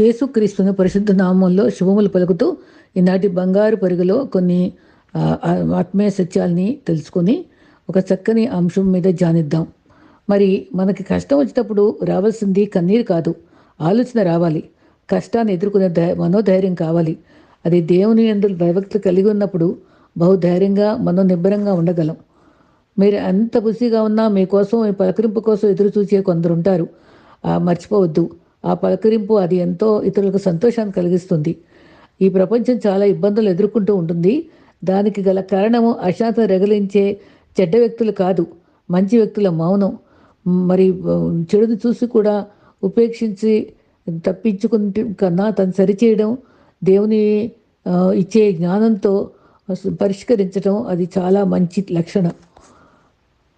యేసుక్రీస్తుని పరిశుద్ధ నామంలో శుభములు పలుకుతూ ఈనాటి బంగారు పరుగులో కొన్ని ఆత్మీయ సత్యాల్ని తెలుసుకొని ఒక చక్కని అంశం మీద జానిద్దాం. మరి మనకి కష్టం వచ్చినప్పుడు రావాల్సింది కన్నీరు కాదు ఆలోచన రావాలి. కష్టాన్ని ఎదుర్కొనే ధై మనోధైర్యం కావాలి. అది దేవుని అందరు భయభక్తులు కలిగి ఉన్నప్పుడు బహుధైర్యంగా మనోనిబ్బరంగా ఉండగలం. మీరు ఎంత బుసిగా ఉన్నా మీకోసం మీ పలకరింపు కోసం ఎదురు చూసే కొందరు ఉంటారు మర్చిపోవద్దు. ఆ పలకరింపు అది ఎంతో ఇతరులకు సంతోషాన్ని కలిగిస్తుంది. ఈ ప్రపంచం చాలా ఇబ్బందులు ఎదుర్కొంటూ ఉంటుంది. దానికి గల కారణము అశాంతం రగిలించే చెడ్డ వ్యక్తులు కాదు మంచి వ్యక్తుల మౌనం. మరి చెడుని చూసి కూడా ఉపేక్షించి తప్పించుకుంటే కన్నా తను సరిచేయడం దేవుని ఇచ్చే జ్ఞానంతో పరిష్కరించడం అది చాలా మంచి లక్షణం.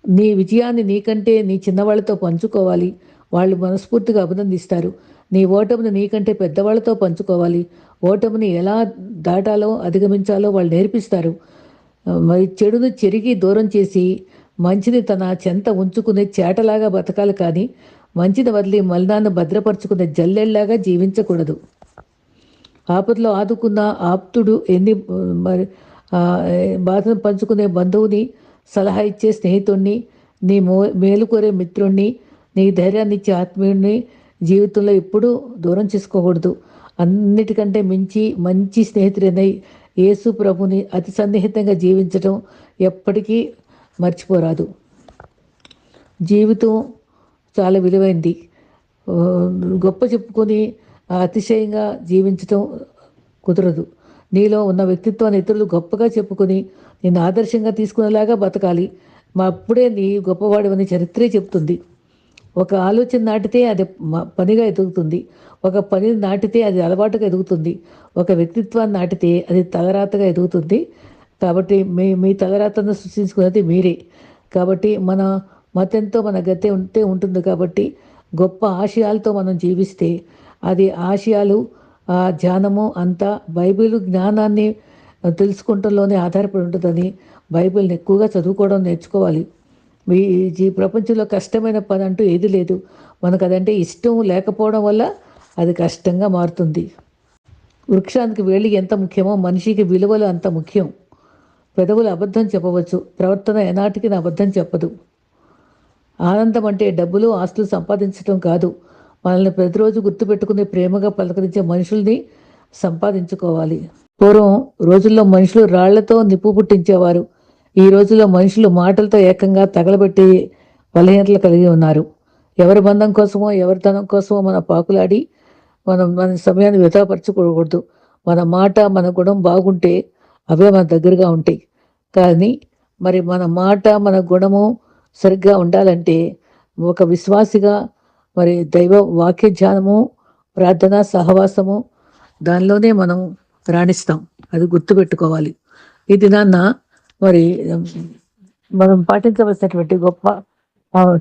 నీ విజయాన్ని నీకంటే నీ చిన్నవాళ్ళతో పంచుకోవాలి. వాళ్ళు మనస్ఫూర్తిగా అభినందిస్తారు. నీ ఓటమిని నీకంటే పెద్దవాళ్ళతో పంచుకోవాలి. ఓటమిని ఎలా దాటాలో అధిగమించాలో వాళ్ళు నేర్పిస్తారు. మరి చెడును చెరిగి దూరం చేసి మంచిని తన చెంత ఉంచుకునే చేటలాగా బతకాలి కానీ మంచిని వదిలి మలినాన్ని భద్రపరుచుకునే జల్లెల్లాగా జీవించకూడదు. ఆపదలో ఆదుకున్న ఆప్తుడు ఎన్ని మరి బాధను పంచుకునే బంధువుని సలహా ఇచ్చే స్నేహితుణ్ణి నీ మో మేలుకోరే మిత్రుణ్ణి నీ ధైర్యాన్ని ఇచ్చే ఆత్మీయుడిని జీవితంలో ఎప్పుడూ దూరం చేసుకోకూడదు. అన్నిటికంటే మించి మంచి స్నేహితుడినై యేసు ప్రభుని అతి సన్నిహితంగా జీవించడం ఎప్పటికీ మర్చిపోరాదు. జీవితం చాలా విలువైంది. గొప్ప చెప్పుకొని అతిశయంగా జీవించటం కుదరదు. నీలో ఉన్న వ్యక్తిత్వాన్ని ఇతరులు గొప్పగా చెప్పుకొని నేను ఆదర్శంగా తీసుకునేలాగా బతకాలి. మా అప్పుడే నీ గొప్పవాడివని చరిత్రే చెప్తుంది ఒక ఆలోచన నాటితే అది పనిగా ఎదుగుతుంది. ఒక పని నాటితే అది అలవాటుగా ఎదుగుతుంది. ఒక వ్యక్తిత్వాన్ని నాటితే అది తలరాతగా ఎదుగుతుంది. కాబట్టి మీ మీ తలరాతను సృష్టించుకున్నది మీరే. కాబట్టి మన మతంతో మన గతే ఉంటే ఉంటుంది కాబట్టి గొప్ప ఆశయాలతో మనం జీవిస్తే అది ఆశయాలు ఆ ధ్యానము అంతా బైబిల్ జ్ఞానాన్ని తెలుసుకుంటంలోనే ఆధారపడి ఉంటుందని బైబిల్ని ఎక్కువగా చదువుకోవడం నేర్చుకోవాలి. మీ ఈ ప్రపంచంలో కష్టమైన పని అంటూ ఏది లేదు. మనకు అదంటే ఇష్టం లేకపోవడం వల్ల అది కష్టంగా మారుతుంది. వృక్షానికి వేలి ఎంత ముఖ్యమో మనిషికి విలువలు అంత ముఖ్యం. పెదవులు అబద్ధం చెప్పవచ్చు. ప్రవర్తన ఎనాటికి నా అబద్ధం చెప్పదు. ఆనందం అంటే డబ్బులు ఆస్తులు సంపాదించడం కాదు. మనల్ని ప్రతిరోజు గుర్తుపెట్టుకుని ప్రేమగా పలకరించే మనుషుల్ని సంపాదించుకోవాలి. పూర్వం రోజుల్లో మనుషులు రాళ్ళతో నిప్పు పుట్టించేవారు. ఈ రోజుల్లో మనుషులు మాటలతో ఏకంగా తగలబెట్టి బలహీనతలు కలిగి ఉన్నారు. ఎవరి బంధం కోసమో ఎవరి ధనం కోసమో మన పాకులాడి మనం మన సమయాన్ని వ్యతపరచుకోకూడదు మన మాట మన గుణం బాగుంటే అవే మన దగ్గరగా ఉంటాయి. కానీ మరి మన మాట మన గుణము సరిగ్గా ఉండాలంటే ఒక విశ్వాసిగా మరి దైవ వాక్య ధ్యానము ప్రార్థన సహవాసము దానిలోనే మనం రాణిస్తాం. అది గుర్తుపెట్టుకోవాలి. ఈ దినాన్న మరి మనం పాటించవలసినటువంటి గొప్ప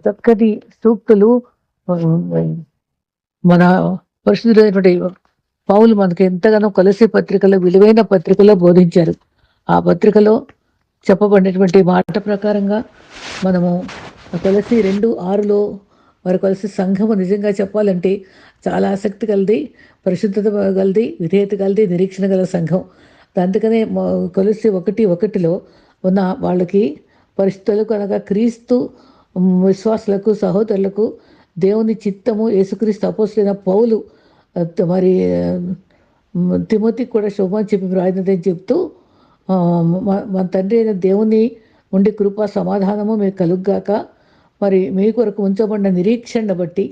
చక్కటి సూక్తులు మన పరిశుద్ధులైనటువంటి పావులు మనకి ఎంతగానో కలిసి పత్రికలో విలువైన పత్రికలో బోధించారు. ఆ పత్రికలో చెప్పబడినటువంటి మాట ప్రకారంగా మనము కలిసి రెండు ఆరులో మరి కలిసి సంఘము నిజంగా చెప్పాలంటే చాలా ఆసక్తి కలిది పరిశుద్ధత గలది విధేయత కలది నిరీక్షణ గల సంఘం. అందుకనే కలిసి కొలసి ఒకటి ఒకటిలో ఉన్న వాళ్ళకి పరిస్థితులు అనగా క్రీస్తు విశ్వాసులకు సహోదరులకు దేవుని చిత్తము యేసుక్రీస్తు అపోసులైన పౌలు మరి తిమతికి తిమోతికి కూడా శుభం చెప్పి వ్రాయినదని చెప్తూ మన తండ్రి అయిన దేవుని ఉండి కృప సమాధానము మీకు కలుగ్గాక. మరి మీ కొరకు ఉంచబడిన నిరీక్షణ బట్టి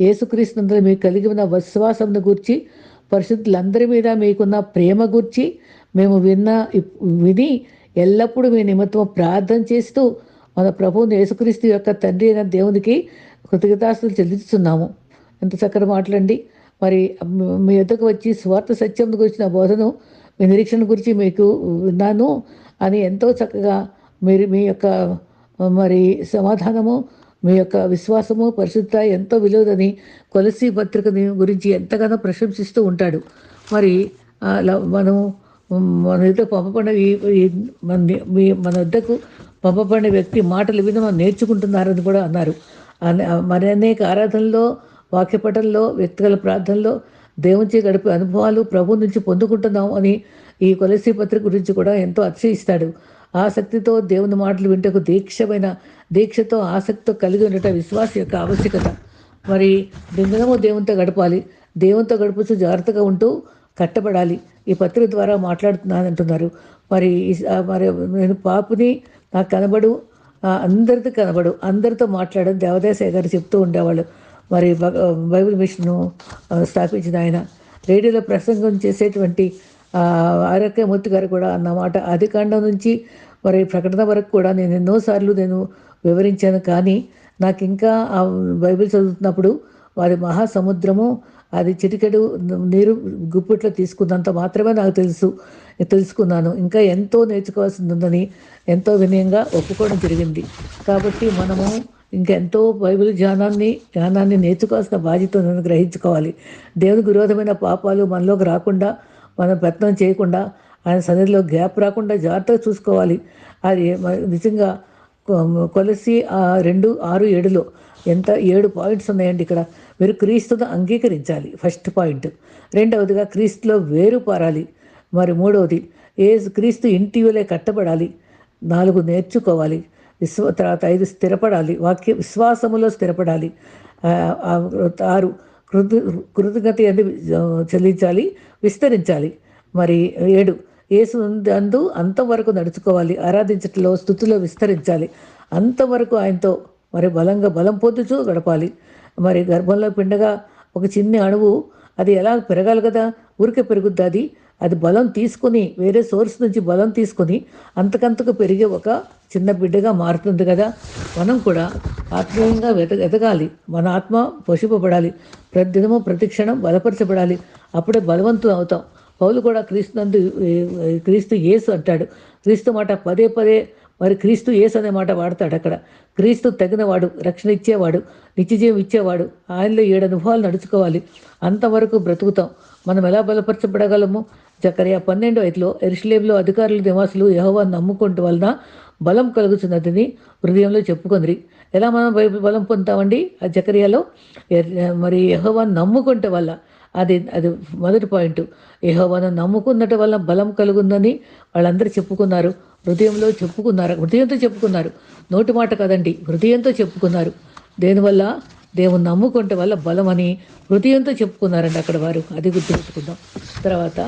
యేసుక్రీస్తునందు మీకు కలిగి ఉన్న విశ్వాసంను గూర్చి పరిశుద్ధులందరి మీద మీకున్న ప్రేమ గూర్చి మేము విన్న విని ఎల్లప్పుడూ మీ నిమిత్తం ప్రార్థన చేస్తూ మన ప్రభువుని యేసుక్రీస్తు యొక్క తండ్రి అయిన దేవునికి కృతజ్ఞతాస్తులు చెల్లిస్తున్నాము. ఎంత చక్కగా మాట్లాడండి మరి మీ ఎద్దకు వచ్చి స్వార్థ సత్యం గురించిన బోధను మీ నిరీక్షణ గురించి మీకు విన్నాను అని ఎంతో చక్కగా మీరు మీ యొక్క మరి సమాధానము మీ యొక్క విశ్వాసము పరిశుద్ధ ఎంతో విలువదని కొలసి పత్రికని గురించి ఎంతగానో ప్రశంసిస్తూ ఉంటాడు. మరి అలా మనం మన వద్దకు పంపబడిన మన మీ మన వద్దకు పంపబడిన వ్యక్తి మాటలు విని మనం నేర్చుకుంటున్నారని కూడా అన్నారు. మరి అనేక ఆరాధనలో వాక్యపటంలో వ్యక్తిగత ప్రార్థనలో దేవునిచే గడిపే అనుభవాలు ప్రభు నుంచి పొందుకుంటున్నాం అని ఈ కొలసి పత్రిక గురించి కూడా ఎంతో అతిశయిస్తాడు. ఆసక్తితో దేవుని మాటలు వింటకు దీక్షమైన దీక్షతో ఆసక్తితో కలిగి ఉండటం విశ్వాస యొక్క ఆవశ్యకత. మరి దినము దేవునితో గడపాలి. దేవునితో గడుపుతూ జాగ్రత్తగా ఉంటూ కట్టబడాలి. ఈ పత్రిక ద్వారా మాట్లాడుతున్నాను అంటున్నారు మరి ఈ- మరి నేను పాపుని నాకు కనబడు అందరితో కనబడు అందరితో మాట్లాడడం దేవదేశాయ గారు చెప్తూ ఉండేవాళ్ళు. మరి బైబిల్ మిషన్ను స్థాపించిన ఆయన. రేడియోలో ప్రసంగం చేసేటువంటి ఆరోగ్యమూర్తి గారు కూడా అన్నమాట. ఆది కాండం నుంచి మరి ప్రకటన వరకు కూడా నేను ఎన్నోసార్లు నేను వివరించాను. కానీ నాకు ఇంకా ఆ బైబిల్ చదువుతున్నప్పుడు వారి మహాసముద్రము అది చిటికెడు నీరు గుప్పిట్లో తీసుకున్నంత మాత్రమే నాకు తెలుసు తెలుసుకున్నాను. ఇంకా ఎంతో నేర్చుకోవాల్సింది ఉందని ఎంతో వినయంగా ఒప్పుకోవడం జరిగింది. కాబట్టి మనము ఇంకెంతో బైబిల్ జ్ఞానాన్ని జ్ఞానాన్ని నేర్చుకోవాల్సిన బాధ్యత గ్రహించుకోవాలి. దేవునికి విరోధమైన పాపాలు మనలోకి రాకుండా మనం ప్రయత్నం చేయకుండా ఆయన సన్నిధిలో గ్యాప్ రాకుండా జాగ్రత్తగా చూసుకోవాలి. అది నిజంగా కొ- కొలసి ఆ రెండు ఆరు ఏడులో ఎంత ఏడు పాయింట్స్ ఉన్నాయండి ఇక్కడ. మీరు క్రీస్తును అంగీకరించాలి. First point. రెండవదిగా క్రీస్తులో వేరు పారాలి. మరి మూడవది ఏ క్రీస్తు ఇంటివలే కట్టబడాలి. నాలుగు నేర్చుకోవాలి. విశ్వ తర్వాత ఐదు స్థిరపడాలి. వాక్య విశ్వాసములో స్థిరపడాలి. ఆరు కృత కృతజ్ఞత అందు చెల్లించాలి. విస్తరించాలి. మరి ఏడు యేసు అందు అంతవరకు నడుచుకోవాలి. ఆరాధించట్లో స్థుతిలో విస్తరించాలి. అంతవరకు ఆయనతో మరి బలంగా బలం పొందుతూ గడపాలి. మరి గర్భంలో పిండగా ఒక చిన్న అణువు అది ఎలా పెరగాలి కదా? ఊరికే పెరుగుద్ది అది? అది బలం తీసుకుని వేరే సోర్స్ నుంచి బలం తీసుకుని అంతకంతకు పెరిగే ఒక చిన్న బిడ్డగా మారుతుంది కదా? మనం కూడా ఆత్మీయంగా వెత ఎదగాలి మన ఆత్మ పోషింపబడాలి. ప్రతిదినము ప్రతిక్షణం బలపరచబడాలి. అప్పుడే బలవంతులు అవుతాం. పౌలు కూడా క్రీస్తునందు నందు క్రీస్తు యేసు అంటాడు. క్రీస్తు మాట పదే పదే మరి క్రీస్తు యేసు అనే మాట వాడతాడు అక్కడ. క్రీస్తు తగినవాడు రక్షణ ఇచ్చేవాడు నిత్యజీవం ఇచ్చేవాడు ఆయనలో ఏడు అనుభవాలు నడుచుకోవాలి. అంతవరకు బ్రతుకుతాం. మనం ఎలా బలపరచబడగలము? జకరియా పన్నెండు ఐదులో ఎరుషలేంలో అధికారులు నివాసులు యహోవాన్ని నమ్ముకుంటూ వలన బలం కలుగుతున్నదని హృదయంలో చెప్పుకుంది ఎలా మనం బలం పొందుతామండి? ఆ జకరియాలో మరి యహోవా నమ్ముకుంటే వల్ల. అది అది మొదటి పాయింట్. యహోవాను నమ్ముకున్నట వల్ల బలం కలుగుందని వాళ్ళందరూ చెప్పుకున్నారు. హృదయంలో చెప్పుకున్నారు. హృదయంతో చెప్పుకున్నారు. నోటి మాట కదండి. హృదయంతో చెప్పుకున్నారు. దేనివల్ల? దేవుని నమ్ముకుంటే వల్ల బలం అని హృదయంతో చెప్పుకున్నారండి అక్కడ వారు. అది గుర్తుపెట్టుకుందాం. తర్వాత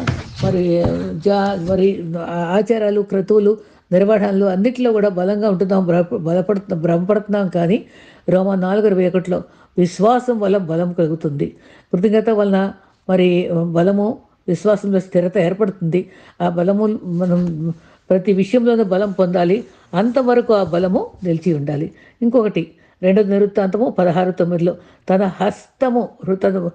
మరి జా మరి ఆచారాలు క్రతువులు నిర్వహణలు అన్నిటిలో కూడా బలంగా ఉంటున్నాం బల- బలపడుతున్నాం భ్రమపడుతున్నాం కానీ రోమా నాలుగు ఇరవై ఒకటిలో విశ్వాసం వల్ల బలం కలుగుతుంది. కృతజ్ఞత వలన మరి బలము విశ్వాసంలో స్థిరత ఏర్పడుతుంది. ఆ బలము మనం ప్రతి విషయంలోనూ బలం పొందాలి. అంతవరకు ఆ బలము నిలిచి ఉండాలి. ఇంకొకటి రెండో నిరుత్తాంతము పదహారు తొమ్మిదిలో తన హస్తము తన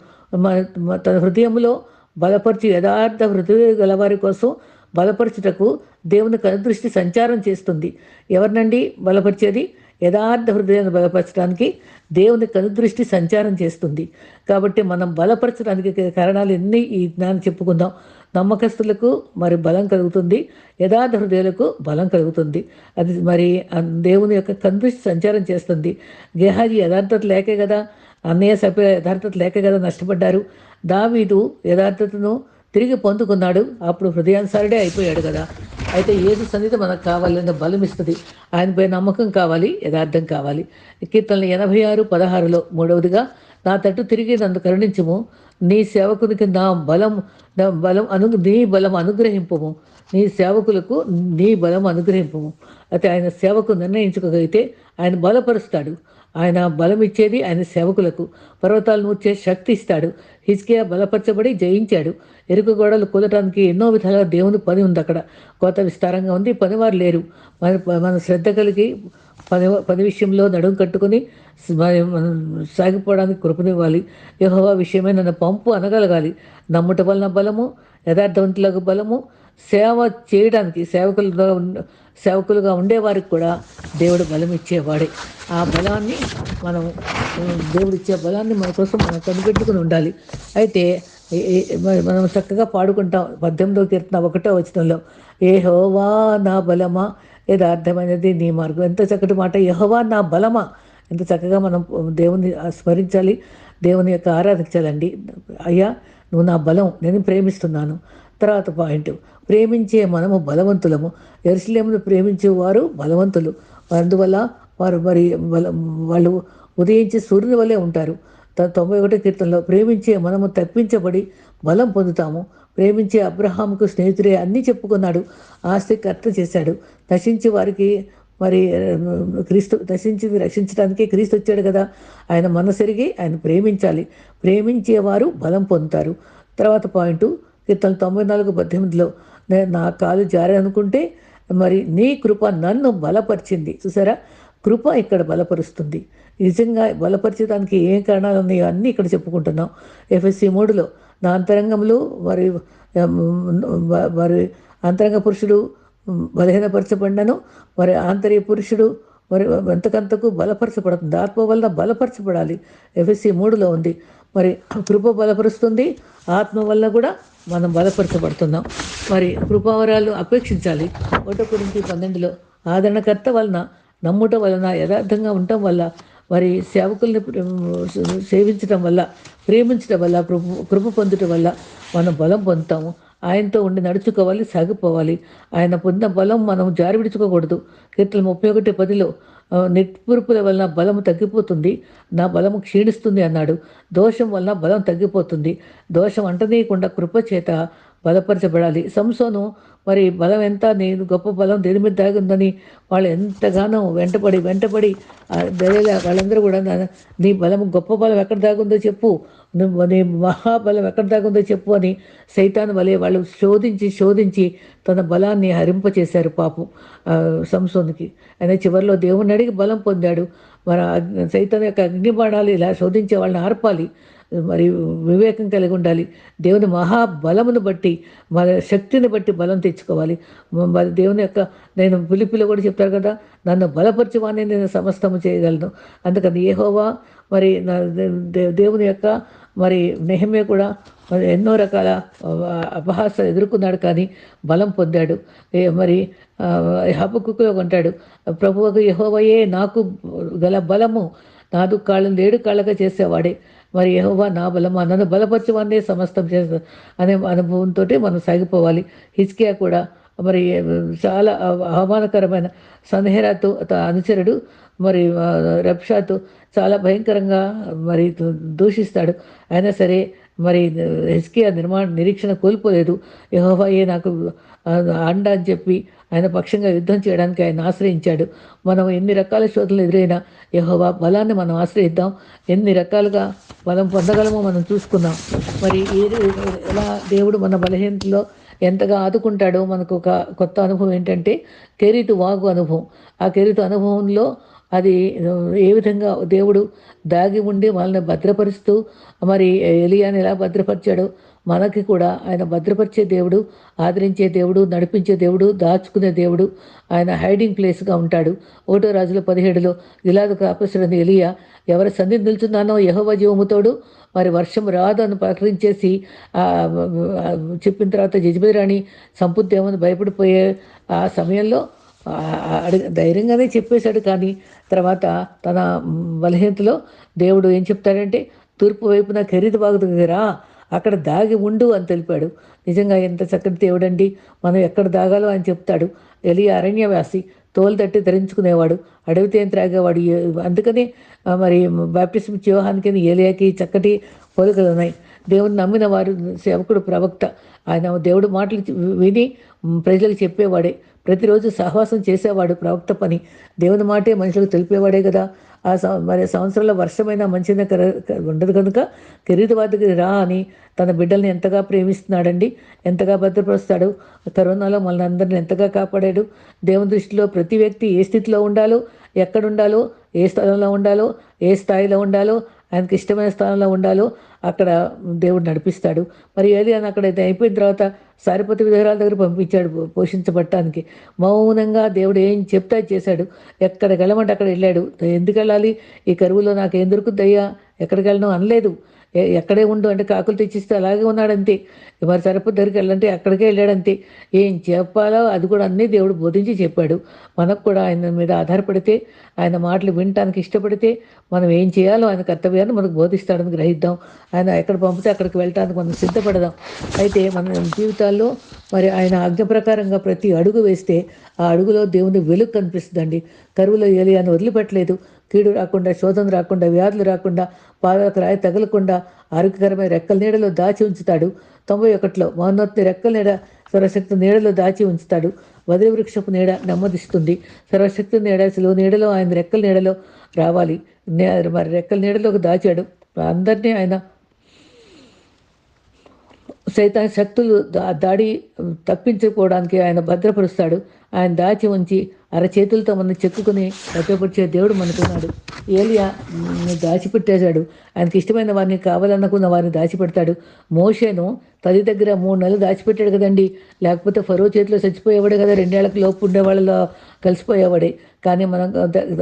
తన హృదయంలో బలపరిచి యథార్థ హృదయ గలవారి కోసం బలపరచుటకు దేవుని కనుదృష్టి సంచారం చేస్తుంది. ఎవరినండి బలపరిచేది? యథార్థ హృదయాన్ని బలపరచడానికి దేవుని కనుదృష్టి సంచారం చేస్తుంది. కాబట్టి మనం బలపరచడానికి కారణాలు ఎన్ని? ఈ జ్ఞానం చెప్పుకుందాం. నమ్మకస్తులకు మరి బలం కలుగుతుంది. యథార్థ హృదయాలకు బలం కలుగుతుంది. అది మరి దేవుని యొక్క కనుదృష్టి సంచారం చేస్తుంది. గేహాజీ యథార్థత లేకే కదా? అన్నయ్య సభ్య యథార్థత లేక కదా? నష్టపడ్డారు. దావీదు యథార్థతను తిరిగి పొందుకున్నాడు. అప్పుడు హృదయానుసారుడే అయిపోయాడు కదా. అయితే ఏది సన్నిధి మనకు కావాలనే బలం ఇస్తుంది ఆయనపై నమ్మకం కావాలి యథార్థం కావాలి. కీర్తనలు ఎనభై ఆరు పదహారులో మూడవదిగా నా తట్టు తిరిగి నన్ను కరుణించము. నీ సేవకునికి నా బలం నా బలం అను నీ బలం అనుగ్రహింపము. నీ సేవకులకు నీ బలం అనుగ్రహింపము. అయితే ఆయన సేవకు నిర్ణయించుకోగలిగితే ఆయన బలపరుస్తాడు. ఆయన బలం ఇచ్చేది ఆయన సేవకులకు. పర్వతాలను నూర్చే శక్తి ఇస్తాడు. హిజ్కియా బలపరచబడి జయించాడు. ఎరుకు గోడలు కుదటానికి ఎన్నో విధాలుగా దేవుని పని ఉంది అక్కడ. కోత విస్తారంగా ఉంది. పనివారు లేరు. మన మన శ్రద్ధ కలిగి పని పని విషయంలో నడుము కట్టుకుని సాగిపోవడానికి కృపనివ్వాలి. యెహోవా విషయమే నన్ను పంపు అనగలగాలి. నమ్ముట వలన బలము యథార్థవంతులకు బలము సేవ చేయడానికి సేవకులుగా సేవకులుగా ఉండేవారికి కూడా దేవుడు బలం ఇచ్చేవాడే. ఆ బలాన్ని మనం దేవుడు ఇచ్చే బలాన్ని మన కోసం మనం కనిపెట్టుకుని ఉండాలి. అయితే మనం చక్కగా పాడుకుంటాం. పద్దెనిమిదో కీర్తన ఒకటో వచనంలో ఏ హోవా నా బలమా? యథార్థమైనది నీ మార్గం. ఎంత చక్కటి మాట. యహోవా నా బలమా? ఎంత చక్కగా మనం దేవుని స్మరించాలి. దేవుని యొక్క ఆరాధించాలండి. అయ్యా నువ్వు నా బలం నేను ప్రేమిస్తున్నాను. తర్వాత పాయింట్. ప్రేమించే మనము బలవంతులము. ఎరుసలేమును ప్రేమించేవారు బలవంతులు. అందువల్ల వారు మరి బల వాళ్ళు ఉదయించి సూర్యుని వల్లే ఉంటారు. త- తొంభై ఒకటో కీర్తనలో ప్రేమించే మనము తప్పించబడి బలం పొందుతాము. ప్రేమించే అబ్రహాంకు స్నేహితుడే అన్నీ చెప్పుకున్నాడు. ఆస్తి కర్త చేశాడు. నశించి వారికి మరి క్రీస్తు దశించి రక్షించడానికి క్రీస్తు వచ్చాడు కదా. ఆయన మనసెరిగి ఆయన ప్రేమించాలి. ప్రేమించేవారు బలం పొందుతారు. తర్వాత పాయింట్ కీర్తన తొంభై నాలుగు పద్దెనిమిదిలో నేను నా కాలు జారే అనుకుంటే మరి నీ కృప నన్ను బలపరిచింది. చూసారా? కృప ఇక్కడ బలపరుస్తుంది. నిజంగా బలపరచడానికి ఏం కారణాలు ఉన్నాయో అన్నీ ఇక్కడ చెప్పుకుంటున్నాం. ఎఫ్ఎస్సి మూడులో నా అంతరంగంలో మరి వారి మరి అంతరంగ పురుషుడు బలహీనపరచబడ్డను బలహీనపరచబడినను మరి ఆంతర్య పురుషుడు మరి ఎంతకంతకు బలపరచబడుతుంది. ఆత్మ వలన బలపరచబడాలి. ఎఫ్ఎస్సి మూడులో ఉంది. మరి కృప బలపరుస్తుంది. ఆత్మ వల్ల కూడా మనం బలపరచబడుతున్నాం. మరి కృపావరాలు అపేక్షించాలి. ఒకటో గురించి పన్నెండులో ఆదరణకర్త వలన నమ్ముట వలన యథార్థంగా ఉండటం వల్ల మరి సేవకుల్ని సేవించటం సేవించడం వల్ల ప్రేమించడం వల్ల కృప కృప పొందటం వల్ల మనం బలం పొందుతాము. ఆయనతో ఉండి నడుచుకోవాలి సాగిపోవాలి. ఆయన పొందిన బలం మనం జారి విడుచుకోకూడదు. కీర్తన ముప్పై ఒకటి పదిలో ఆ, నిట్పురుపుల వలన బలము తగ్గిపోతుంది నా బలము క్షీణిస్తుంది అన్నాడు. దోషం వలన బలం తగ్గిపోతుంది. దోషం అంటనీయకుండా కృప చేత బలపరచబడాలి. సంసోను మరి బలం ఎంత? నేను గొప్ప బలం దేని మీద దాగి ఉందని వాళ్ళు ఎంతగానో వెంటపడి వెంటపడి వాళ్ళందరూ కూడా నీ బలం గొప్ప బలం ఎక్కడ దాగుందో చెప్పు. నువ్వు నీ మహాబలం ఎక్కడ ఉందో చెప్పు అని సైతాన్ వలె వాళ్ళు శోధించి శోధించి తన బలాన్ని హరింపచేశారు పాపం సంసోన్కి సంసోనికి. ఆయన చివరిలో దేవుని అడిగి బలం పొందాడు. మన సైతాన్ యొక్క అగ్నిబాణాలు ఇలా శోధించే వాళ్ళని ఆర్పాలి మరి వివేకం కలిగి ఉండాలి. దేవుని మహాబలమును బట్టి మన శక్తిని బట్టి బలం తెచ్చుకోవాలి. మరి దేవుని యొక్క నేను పిలిపిలో కూడా చెప్తారు కదా నన్ను బలపరచువానే నేను సమస్తము చేయగలను. అందుకని ఏహోవా మరి నా దే- దేవుని యొక్క మరి నెహమే కూడా మరి ఎన్నో రకాల ఆ, అపహాసాలు ఎదుర్కొన్నాడు కానీ బలం పొందాడు. మరి హబకులో కొంటాడు ప్రభువుకు యహోవయే నాకు గల బలము నాదు కాళ్ళను ఏడు కాళ్ళగా చేసేవాడే. మరి యహోవా నా బలమా? నన్ను బలపరచమనే సమస్తం చేస్తా అనే అనుభవంతో మనం సాగిపోవాలి. హిజ్కియా కూడా మరి చాలా అవ- అవమానకరమైన సందేహరాతో అనుచరుడు మరి ఆ, రబ్షాతో చాలా భయంకరంగా మరి దూషిస్తాడు. అయినా సరే మరి హెస్కియా నిర్మాణ నిరీక్షణ కోల్పోలేదు. యహోవాయే నాకు అండ అని చెప్పి ఆయన పక్షంగా యుద్ధం చేయడానికి ఆయన ఆశ్రయించాడు. మనం ఎన్ని రకాల శోధనలు ఎదురైనా యహోవా బలాన్ని మనం ఆశ్రయిద్దాం. ఎన్ని రకాలుగా బలం పొందగలమో మనం చూసుకుందాం. మరి ఏది ఎలా దేవుడు మన బలహీనతలో ఎంతగా ఆదుకుంటాడో మనకు ఒక కొత్త అనుభవం ఏంటంటే కెరీటు వాగు అనుభవం. ఆ కెరీటు అనుభవంలో అది ఏ విధంగా దేవుడు దాగి ఉండి వాళ్ళని భద్రపరుస్తూ మరి ఎలియాని ఎలా భద్రపరిచాడో మనకి కూడా ఆయన భద్రపరిచే దేవుడు ఆదరించే దేవుడు నడిపించే దేవుడు దాచుకునే దేవుడు ఆయన హైడింగ్ ప్లేస్గా ఉంటాడు. ఒకటో రాజుల పదిహేడులో గిలాదు కాపసుడని ఎలియా ఎవరి సంధి నిల్చున్నానో యహోవ జీవముతోడు మరి వర్షం రాదు అని ప్రకటించేసి చెప్పిన తర్వాత రాణి సంపూర్తి ఏమని భయపడిపోయే ఆ సమయంలో అడిగ ధైర్యంగానే చెప్పేశాడు. కానీ తర్వాత తన బలహీనతలో దేవుడు ఏం చెప్తాడంటే తూర్పు వైపున ఖరీదు బాగు అక్కడ దాగి ఉండు అని తెలిపాడు. నిజంగా ఎంత చక్కటి దేవుడండి మనం ఎక్కడ దాగాలో అని చెప్తాడు. ఎలి అరణ్యవాసి తోలు తట్టి ధరించుకునేవాడు అడవి తేనె త్రాగేవాడు. అందుకని మరి మరి బాప్టిజం వ్యూహానికి ఏలియాకి చక్కటి పోలికలు ఉన్నాయి. దేవుని నమ్మిన వారు సేవకుడు ప్రవక్త. ఆయన దేవుడు మాటలు విని ప్రజలకు చెప్పేవాడే. ప్రతిరోజు సహవాసం చేసేవాడు ప్రవక్త పని. దేవుని మాటే మనుషులకు తెలిపేవాడే కదా. ఆ సం- మరి సంవత్సరంలో వర్షమైనా మంచిగా కర- ఉండదు కనుక కిరీటవాదికి రా అని తన బిడ్డల్ని ఎంతగా ప్రేమిస్తున్నాడండి. ఎంతగా భద్రపరుస్తాడు. కరోనాలో మనల్ని అందరిని ఎంతగా కాపాడాడు. దేవుని దృష్టిలో ప్రతి వ్యక్తి ఏ స్థితిలో ఉండాలో ఎక్కడ ఉండాలో ఏ స్థలంలో ఉండాలో ఏ స్థాయిలో ఉండాలో ఆయనకి ఇష్టమైన స్థానంలో ఉండాలో అక్కడ దేవుడు నడిపిస్తాడు. మరి ఏది అని అక్కడ అయిపోయిన తర్వాత సారిపతి విగ్రహాల దగ్గర పంపించాడు పోషించబట్టడానికి మౌనంగా దేవుడు ఏం చెప్తా చేశాడు? ఎక్కడికి వెళ్ళమంటే అక్కడ వెళ్ళాడు. ఎందుకు వెళ్ళాలి? ఈ కరువులో నాకు ఏం దొరుకుద్దయ్యా ఎక్కడికి వెళ్ళను అనలేదు. ఎక్కడే ఉండు అంటే కాకులు తెచ్చిస్తే అలాగే ఉన్నాడంతే. మరి సరిపోద్ది దగ్గరికి వెళ్ళంటే అక్కడికే వెళ్ళాడంతే. ఏం చెప్పాలో అది కూడా అన్నీ దేవుడు బోధించి చెప్పాడు. మనకు కూడా ఆయన మీద ఆధారపడితే ఆయన మాటలు వినటానికి ఇష్టపడితే మనం ఏం చేయాలో ఆయన కర్తవ్యాన్ని మనకు బోధిస్తాడని గ్రహిద్దాం. ఆయన ఎక్కడ పంపితే అక్కడికి వెళ్ళటానికి మనం సిద్ధపడదాం. అయితే మన జీవితాల్లో మరి ఆయన ఆజ్ఞ ప్రకారంగా ప్రతి అడుగు వేస్తే ఆ అడుగులో దేవుని వెలుగు కనిపిస్తుందండి. కరువులో ఏలియాను వదిలిపెట్టలేదు. కీడు రాకుండా శోధన రాకుండా వ్యాధులు రాకుండా పాదాలకు రాయి తగలకుండా ఆరోగ్యకరమైన రెక్కల నీడలో దాచి ఉంచుతాడు. తొంభై ఒకటిలో మహోన్నతిని రెక్కల నీడ సర్వశక్తి నీడలో దాచి ఉంచుతాడు. వదిలి వృక్షపు నీడ నెమ్మదిస్తుంది. సర్వశక్తి నీడ సెలవు నీడలో ఆయన రెక్కల నీడలో రావాలి. నే- మరి రెక్కల నీడలోకి దాచాడు. అందరినీ ఆయన సైతాన్ శక్తులు దా- దాడి తప్పించుకోవడానికి ఆయన భద్రపరుస్తాడు. ఆయన దాచి ఉంచి అరచేతులతో మనం చెక్కుకుని భద్రపరిచే దేవుడు మనకున్నాడు. ఏలియా దాచిపెట్టేశాడు. ఆయనకి ఇష్టమైన వారిని కావాలనుకున్న వారిని దాచిపెడతాడు. మోషేను తల్లి దగ్గర మూడు నెలలు దాచిపెట్టాడు కదండి. లేకపోతే ఫరో చేతిలో చచ్చిపోయేవాడే కదా రెండేళ్ళకు లోపు ఉండే వాళ్ళలో కలిసిపోయేవాడే. కానీ మనం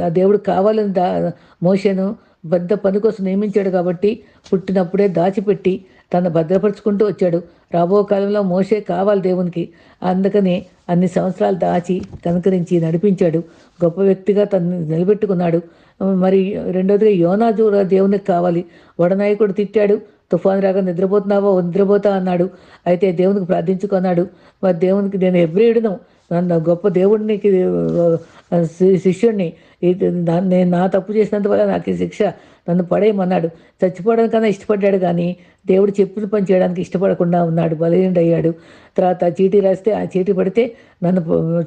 దేవుడు కావాలని దా మోషేను పెద్ద పని కోసం నియమించాడు కాబట్టి పుట్టినప్పుడే దాచిపెట్టి తను భద్రపరుచుకుంటూ వచ్చాడు. రాబో కాలంలో మోసే కావాలి దేవునికి. అందుకని అన్ని సంవత్సరాలు దాచి కనుకరించి నడిపించాడు. గొప్ప వ్యక్తిగా తను నిలబెట్టుకున్నాడు. మరి రెండోదిగా యోనా కూడా దేవునికి కావాలి. వడనాయకుడు తిట్టాడు. తుఫాను రాగా నిద్రపోతున్నావా? నిద్రపోతా అన్నాడు. అయితే దేవునికి ప్రార్థించుకున్నాడు. మరి దేవునికి నేను ఎవ్రీడను నన్ను గొప్ప దేవుడికి శి- శిష్యుడిని నేను నా తప్పు చేసినందువల్ల నాకు ఈ శిక్ష నన్ను పడేయమన్నాడు. చచ్చిపోవడానికన్నా ఇష్టపడ్డాడు కానీ దేవుడు చెప్పిన పని చేయడానికి ఇష్టపడకుండా ఉన్నాడు. బలహీనుడు అయ్యాడు తర్వాత చీటీ రాస్తే ఆ చీటీ పడితే నన్ను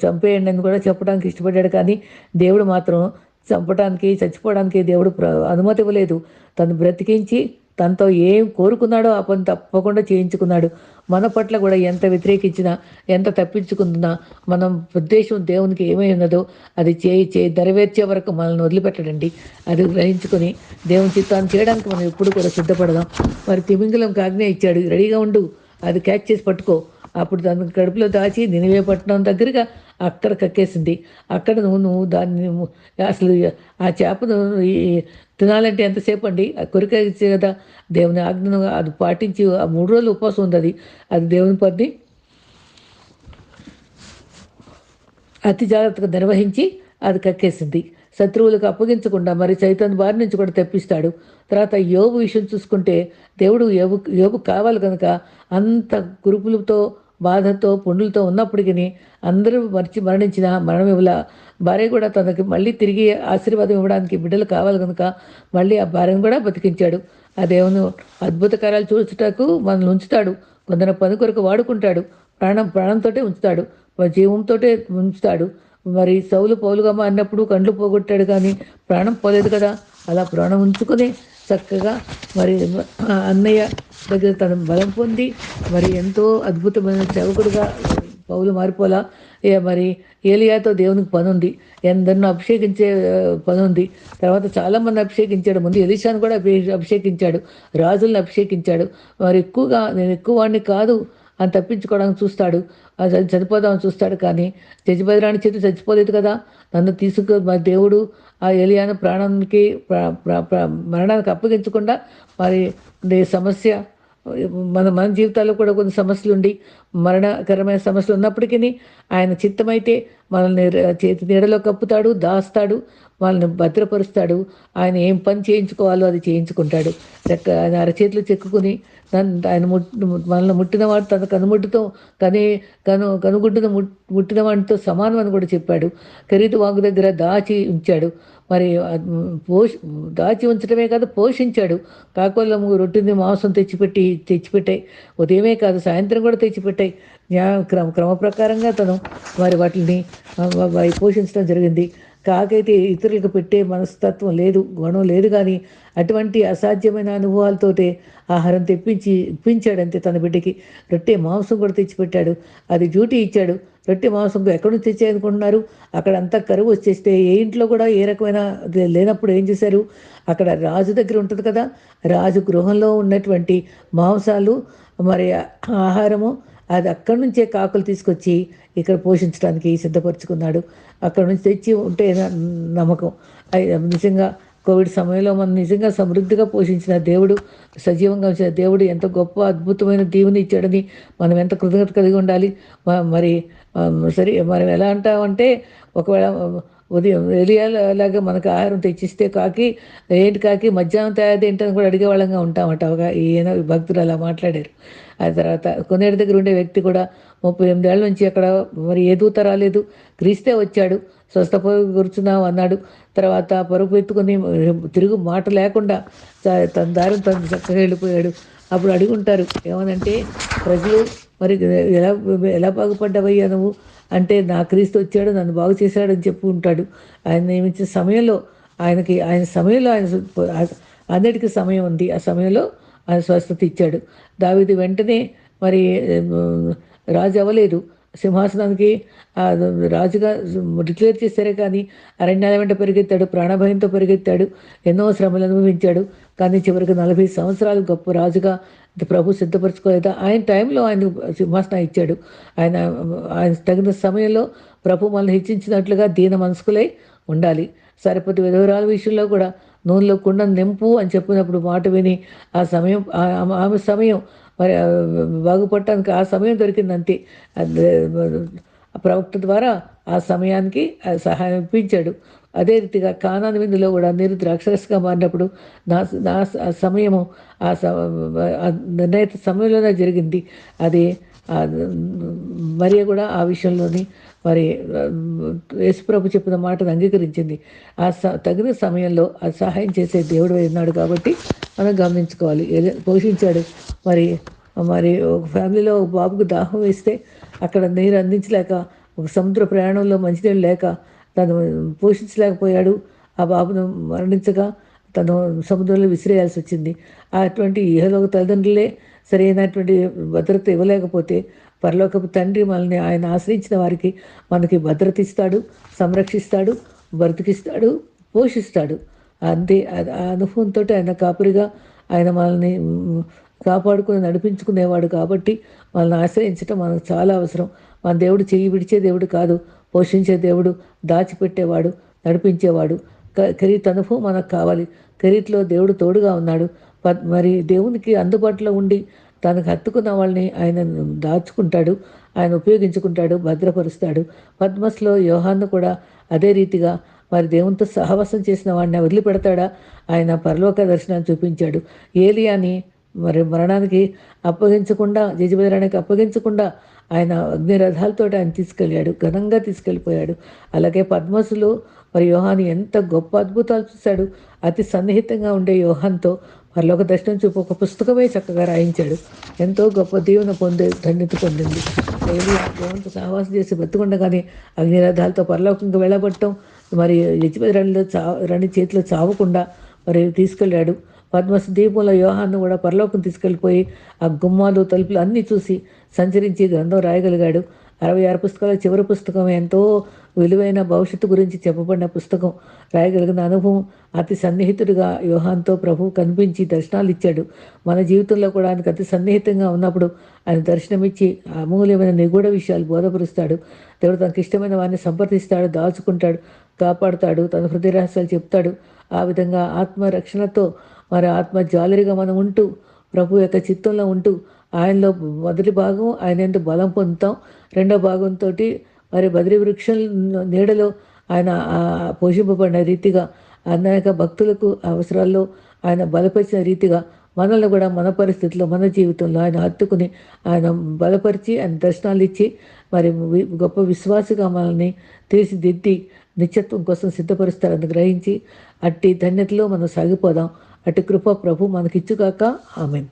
చంపేయండి అని కూడా చెప్పడానికి ఇష్టపడ్డాడు కానీ దేవుడు మాత్రం చంపడానికి చచ్చిపోవడానికి దేవుడు ప్ర- అనుమతి ఇవ్వలేదు. తను బ్రతికించి తనతో ఏం కోరుకున్నాడో ఆ పని తప్పకుండా చేయించుకున్నాడు. మన పట్ల కూడా ఎంత వ్యతిరేకించినా ఎంత తప్పించుకున్నా మనం ఉద్దేశం దేవునికి ఏమై ఉన్నదో అది చేయి చేయి నెరవేర్చే వరకు మనల్ని వదిలిపెట్టడండి. అది గ్రహించుకొని దేవుని చిత్తాన్ని చేయడానికి మనం ఎప్పుడు కూడా సిద్ధపడదాం. మరి తిమింగలం ఆజ్ఞ ఇచ్చాడు రెడీగా ఉండు అది క్యాచ్ చేసి పట్టుకో. అప్పుడు తన కడుపులో దాచి నినివే పట్టణం దగ్గరగా అక్కడ కక్కేసింది. అక్కడ నువ్వు నువ్వు దాన్ని అసలు ఆ చేపను తినాలంటే ఎంతసేపు అండి? ఆ కొరిక ఇచ్చే కదా దేవుని ఆజ్ఞను అది పాటించి ఆ మూడు రోజులు ఉపవాసం ఉంది అది. అది దేవుని పని అతి జాగ్రత్తగా నిర్వహించి అది కక్కేసింది. శత్రువులకు అప్పగించకుండా మరి చైతన్య బారి నుంచి కూడా తెప్పిస్తాడు. తర్వాత యోగు విషయం చూసుకుంటే దేవుడు యోగు యోగు కావాలి కనుక అంత గురుపులతో బాధతో పుండులతో ఉన్నప్పటికీ అందరూ మరిచి మరణించిన మరణం ఇవ్వల. భార్య కూడా తనకి మళ్ళీ తిరిగి ఆశీర్వాదం ఇవ్వడానికి బిడ్డలు కావాలి కనుక మళ్ళీ ఆ భార్యను కూడా బతికించాడు. ఆ దేవుని అద్భుత కార్యాలు చూచుటకు మనల్ని ఉంచుతాడు. కొందరు పని కొరకు వాడుకుంటాడు. ప్రాణం ప్రాణంతోటే ఉంచుతాడు. జీవంతోటే ఉంచుతాడు. మరి సౌలు పౌలుగా మారినప్పుడు కండ్లు పోగొట్టాడు కానీ ప్రాణం పోలేదు కదా. అలా ప్రాణం ఉంచుకొని చక్కగా మరి అన్నయ్య దగ్గర తను బలం పొంది మరి ఎంతో అద్భుతమైన సేవకుడుగా పౌలు మారిపోలా. ఏ మరి ఏలియాతో దేవునికి పనుంది. ఎందరినో అభిషేకించే పనుంది. ఉంది తర్వాత చాలామంది అభిషేకించాడు. ముందు ఎలిషాను కూడా అభిషేకించాడు. రాజులను అభిషేకించాడు. మరి ఎక్కువగా నేను ఎక్కువ వాడిని కాదు. అని తప్పించుకోవడానికి చూస్తాడు. అది చనిపోదామని చూస్తాడు కానీ జజబెదరాని చేతి చచ్చిపోలేదు కదా. నన్ను తీసుకు మా దేవుడు ఆ ఎలియాను ప్రాణానికి మరణానికి అప్పగించకుండా మరి సమస్య మన మన జీవితాల్లో కూడా కొన్ని సమస్యలు ఉండి మరణకరమైన సమస్యలు ఉన్నప్పటికీ ఆయన చిత్తమైతే మనల్ని చేతి నీడలో కప్పుతాడు దాస్తాడు వాళ్ళని భద్రపరుస్తాడు. ఆయన ఏం పని చేయించుకోవాలో అది చేయించుకుంటాడు. రెక్క ఆయన అరచేతులు చెక్కుకుని నన్ను ఆయన ముట్ మనల్ని ముట్టినవాడు తన కనుముట్టుతో కనే కను కనుగుడ్డును ముట్ ముట్టిన వాడితో సమానం అని కూడా చెప్పాడు. ఖరీదు వాగు దగ్గర దాచి ఉంచాడు. మరి పోష దాచి ఉంచడమే కాదు పోషించాడు. కాకోళ్ళము రొట్టింది మాంసం తెచ్చిపెట్టి తెచ్చిపెట్టాయి ఉదయమే కాదు సాయంత్రం కూడా తెచ్చిపెట్టాయి న్యాయ క్రమ క్రమ ప్రకారంగా తను మరి వాటిని పోషించడం జరిగింది. కాకైతే ఇతరులకు పెట్టే మనస్తత్వం లేదు గుణం లేదు కానీ అటువంటి అసాధ్యమైన అనుభవాలతోటే ఆహారం తెప్పించి ఇప్పించాడంతే తన బిడ్డకి. రొట్టె మాంసం కూడా తెచ్చిపెట్టాడు. అది డ్యూటీ ఇచ్చాడు. రొట్టె మాంసం ఎక్కడి నుంచి తెచ్చాయనుకుంటున్నారు అక్కడ అంతా కరువు వచ్చేస్తే ఏ ఇంట్లో కూడా ఏ రకమైన లేనప్పుడు ఏం చేశారు? అక్కడ రాజు దగ్గర ఉంటుంది కదా రాజు గృహంలో ఉన్నటువంటి మాంసాలు మరి ఆహారము అది అక్కడి నుంచే కాకులు తీసుకొచ్చి ఇక్కడ పోషించడానికి సిద్ధపరచుకున్నాడు. అక్కడ నుంచి తెచ్చి ఉంటే నమ్మకం. నిజంగా కోవిడ్ సమయంలో మనం నిజంగా సమృద్ధిగా పోషించిన దేవుడు సజీవంగా ఉంచిన దేవుడు ఎంత గొప్ప అద్భుతమైన దీవుని ఇచ్చాడని మనం ఎంత కృతజ్ఞత కలిగి ఉండాలి. మరి సరే మనం ఎలా అంటామంటే ఒకవేళ ఉదయం ఎలియాలాగా మనకు ఆహారం తెచ్చిస్తే కాకి ఏంటి కాకి మధ్యాహ్నం తయారు ఏంటని కూడా అడిగే వాళ్ళంగా ఉంటామట. ఒక ఈయన భక్తులు అలా మాట్లాడారు. ఆ తర్వాత కొన్నేటి దగ్గర ఉండే వ్యక్తి కూడా ముప్పై ఎనిమిదేళ్ళ నుంచి అక్కడ మరి ఏ దూత రాలేదు. క్రీస్తే వచ్చాడు. స్వస్థపోయి కూర్చున్నాం అన్నాడు. తర్వాత పరుపు ఎత్తుకుని తిరుగు మాట లేకుండా తన దారిని తను చక్కగా వెళ్ళిపోయాడు. అప్పుడు అడుగుంటారు ఏమనంటే ప్రజలు మరి ఎలా ఎలా బాగుపడ్డవయ్యా నువ్వు? అంటే నా క్రీస్తు వచ్చాడు నన్ను బాగు చేశాడని చెప్పు ఉంటాడు. ఆయన నియమించిన సమయంలో ఆయనకి ఆయన సమయంలో ఆయన అన్నిటికీ సమయం ఉంది. ఆ సమయంలో ఆయన స్వస్థత ఇచ్చాడు. దావిది వెంటనే మరి రాజు అవ్వలేదు. సింహాసనానికి రాజుగా డిక్లేర్ చేశారే కానీ అరణ్యాల వెంట పరిగెత్తాడు ప్రాణభయంతో పరిగెత్తాడు ఎన్నో శ్రమలు అనుభవించాడు. కానీ చివరికి నలభై సంవత్సరాలు గొప్ప రాజుగా ప్రభు సిద్ధపరచుకోలేదా ఆయన టైంలో ఆయన సింహాసనం ఇచ్చాడు ఆయన ఆయన తగిన సమయంలో ప్రభు మనల్ని హెచ్చించినట్లుగా దీన మనసుకులై ఉండాలి సరిపతి విధవరాల విషయంలో కూడా నూనెలో కుండ నింపు అని చెప్పినప్పుడు మాట విని ఆ సమయం ఆమె సమయం మరి బాగుపడటానికి ఆ సమయం దొరికిందంతే ప్రవక్త ద్వారా ఆ సమయానికి సహాయం ఇప్పించాడు. అదే రీతిగా కానాని విందులో కూడా నీరు ద్రాక్షరసగా మారినప్పుడు నా నా సమయము ఆ నిర్ణయిత సమయంలోనే జరిగింది. అది మరియ కూడా ఆ విషయంలోని మరి యేసుప్రభు చెప్పిన మాటను అంగీకరించింది. ఆ స తగిన సమయంలో ఆ సహాయం చేసే దేవుడు ఉన్నాడు కాబట్టి మనం గమనించుకోవాలి. పోషించాడు. మరి మరి ఒక ఫ్యామిలీలో ఒక బాబుకు దాహం వేస్తే అక్కడ నీరు అందించలేక ఒక సముద్ర ప్రయాణంలో మంచినీళ్ళు లేక తను పోషించలేకపోయాడు. ఆ బాబును మరణించగా తను సముద్రంలో విసిరేయాల్సి వచ్చింది. అటువంటి ఇహలోక తల్లిదండ్రులే సరైనటువంటి భద్రత ఇవ్వలేకపోతే పరలోకపు తండ్రి మనల్ని ఆయన ఆశ్రయించిన వారికి మనకి భద్రత ఇస్తాడు సంరక్షిస్తాడు బ్రతికిస్తాడు పోషిస్తాడు. అంతే. ఆ అనుభవంతో ఆయన కాపురిగా ఆయన మనల్ని కాపాడుకుని నడిపించుకునేవాడు కాబట్టి మనల్ని ఆశ్రయించడం మనకు చాలా అవసరం. మన దేవుడు చెయ్యి విడిచే దేవుడు కాదు. పోషించే దేవుడు దాచిపెట్టేవాడు నడిపించేవాడు. కెరీత్ అనుభవం మనకు కావాలి. కెరీత్లో దేవుడు తోడుగా ఉన్నాడు. మరి దేవునికి అందుబాటులో ఉండి తనకు హత్తుకున్న వాళ్ళని ఆయన దాచుకుంటాడు. ఆయన ఉపయోగించుకుంటాడు భద్రపరుస్తాడు. పద్మస్లో యోహాన్ని కూడా అదే రీతిగా మరి దేవునితో సహవాసం చేసిన వాడిని వదిలిపెడతాడా ఆయన పరలోక దర్శనాన్ని చూపించాడు. ఏలియాని మరి మరణానికి అప్పగించకుండా జజబెదరానికి అప్పగించకుండా ఆయన అగ్నిరథాలతో ఆయన తీసుకెళ్ళాడు ఘనంగా తీసుకెళ్ళిపోయాడు. అలాగే పద్మసులు మరి యోహాను ఎంత గొప్ప అద్భుతాలు చూశాడు. అతి సన్నిహితంగా ఉండే యోహాన్తో మరొక దర్శనం చూపు ఒక పుస్తకమే చక్కగా రాయించాడు. ఎంతో గొప్ప దీవెన పొందే ధన్యత పొందింది. దేవునితో సహవాసం చేసి బతుకుండగానే అగ్నిరథాలతో పరలోకంగా వెళ్ళబట్టడం మరి యజ్పతి రణిలో చా రణి చేతిలో చావకుండా మరి తీసుకెళ్ళాడు. పద్మస్ దీపంలో వ్యూహాన్ని కూడా పరలోకం తీసుకెళ్ళిపోయి ఆ గుమ్మాలు తలుపులు అన్నీ చూసి సంచరించి గ్రంథం రాయగలిగాడు. అరవై ఆరు పుస్తకాల చివరి పుస్తకం ఎంతో విలువైన భవిష్యత్తు గురించి చెప్పబడిన పుస్తకం. రాయగలిగిన అనుభవం అతి సన్నిహితుడిగా వ్యూహాంతో ప్రభు కనిపించి దర్శనాలు ఇచ్చాడు. మన జీవితంలో కూడా ఆయనకు అతి సన్నిహితంగా ఉన్నప్పుడు ఆయన దర్శనమిచ్చి అమూల్యమైన నిగూఢ విషయాలు బోధపరుస్తాడు. దేవుడు తనకి ఇష్టమైన వారిని సంప్రదిస్తాడు దాచుకుంటాడు కాపాడుతాడు తన హృదయ రహస్యాలు చెప్తాడు. ఆ విధంగా ఆత్మరక్షణతో మరి ఆత్మ జాలరిగా మనం ఉంటూ ప్రభు యొక్క చిత్తంలో ఉంటూ ఆయనలో మొదటి భాగం ఆయన ఎంత బలం పొందుతాం. రెండో భాగంతో మరి బదిరి వృక్షం నీడలో ఆయన పోషింపబడిన రీతిగా అనేక భక్తులకు అవసరాల్లో ఆయన బలపరిచిన రీతిగా మనల్ని కూడా మన పరిస్థితుల్లో మన జీవితంలో ఆయన హత్తుకుని ఆయన బలపరిచి ఆయన దర్శనాలు ఇచ్చి మరి గొప్ప విశ్వాసగా మనల్ని తీర్చిదిద్ది నిత్యత్వం కోసం సిద్ధపరుస్తారని గ్రహించి అట్టి ధన్యతలో మనం సాగిపోదాం. అటు కృప ప్రభు మనకిచ్చుగాక. ఆమెన్.